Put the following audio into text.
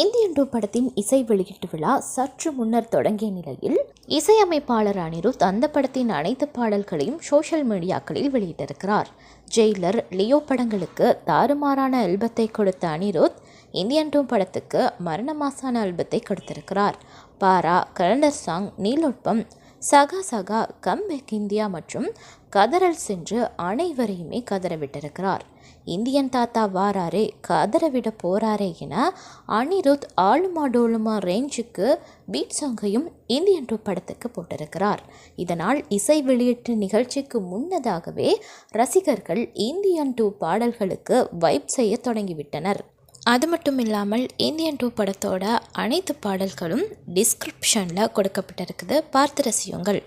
Indian two படத்தின் இசை வெளியீட்டு விழா சற்று முன்னர் தொடங்கிய நிலையில் இசையமைப்பாளர் அனிருத் அந்த படத்தின் அனைத்து பாடல்களையும் சோஷியல் மீடியாக்களில் வெளியிட்டிருக்கிறார். ஜெயிலர் லியோ படங்களுக்கு தாறுமாறான ஆல்பத்தை கொடுத்த அனிருத் இந்தியன் டூ படத்துக்கு மரணமாசான ஆல்பத்தை கொடுத்திருக்கிறார். பாரா கலண்டர் சாங் நீலொட்பம் சகா சகா கம் பேக் இந்தியா மற்றும் கதறல் சென்று அனைவரையுமே கதறவிட்டிருக்கிறார். இந்தியன் தாத்தா வாராரே கதறவிட போறாரே என அனிருத் ஆளுமா டோலுமா ரேஞ்சுக்கு பீட் சாங்கையும் இந்தியன் டூ படத்துக்கு போட்டிருக்கிறார். இதனால் இசை வெளியீட்டு நிகழ்ச்சிக்கு முன்னதாகவே ரசிகர்கள் இந்தியன் டூ பாடல்களுக்கு வைப் செய்ய தொடங்கிவிட்டனர். அது மட்டும் இல்லாமல் இந்தியன் டூ படத்தோட அனைத்து பாடல்களும் டிஸ்கிரிப்ஷனில் கொடுக்கப்பட்டிருக்குது. பார்த்து ரசியுங்கள்.